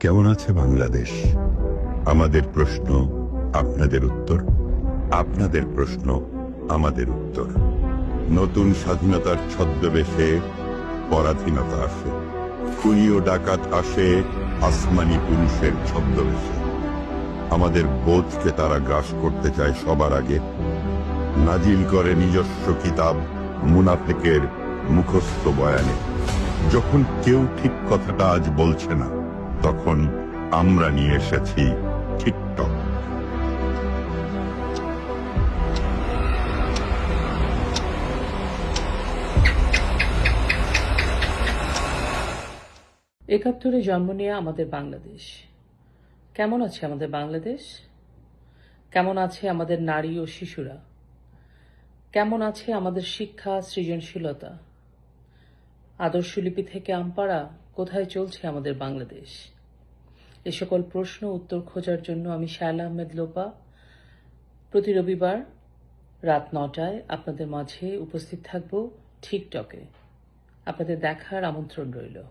কেমন আছে বাংলাদেশ? আমাদের প্রশ্ন, আপনাদের উত্তর। আপনাদের প্রশ্ন, আমাদের উত্তর। নতুন স্বাধীনতার ছদ্মবেশে পরাধীনতা আসে। খুনি ও ডাকাত আসে আসমানি পুরুষের ছদ্মবেশে। আমাদের বোধকে তারা গ্রাস করতে চায় সবার আগে। নাজিল করে নিজস্ব কিতাব মুনাফেকের মুখস্থ বয়ানে। যখন কেউ ঠিক কথাটা আজ বলছে না তখন আমরা নিয়ে এসেছি টিকটক। একাত্তরে জন্ম নেওয়া আমাদের বাংলাদেশ। কেমন আছে আমাদের বাংলাদেশ? কেমন আছে আমাদের নারী ও শিশুরা? কেমন আছে আমাদের শিক্ষা, সৃজনশীলতা? আদর্শলিপি থেকে আমপাড়া, কোথায় চলছে আমাদের বাংলাদেশ? এ সকল প্রশ্ন উত্তর খোঁজার জন্য আমি শায়লা আহমেদ লোপা। প্রতি রবিবার রাত নটায় আপনাদের মাঝে উপস্থিত থাকব ঠিকটকে। আপনাদের দেখার আমন্ত্রণ রইল।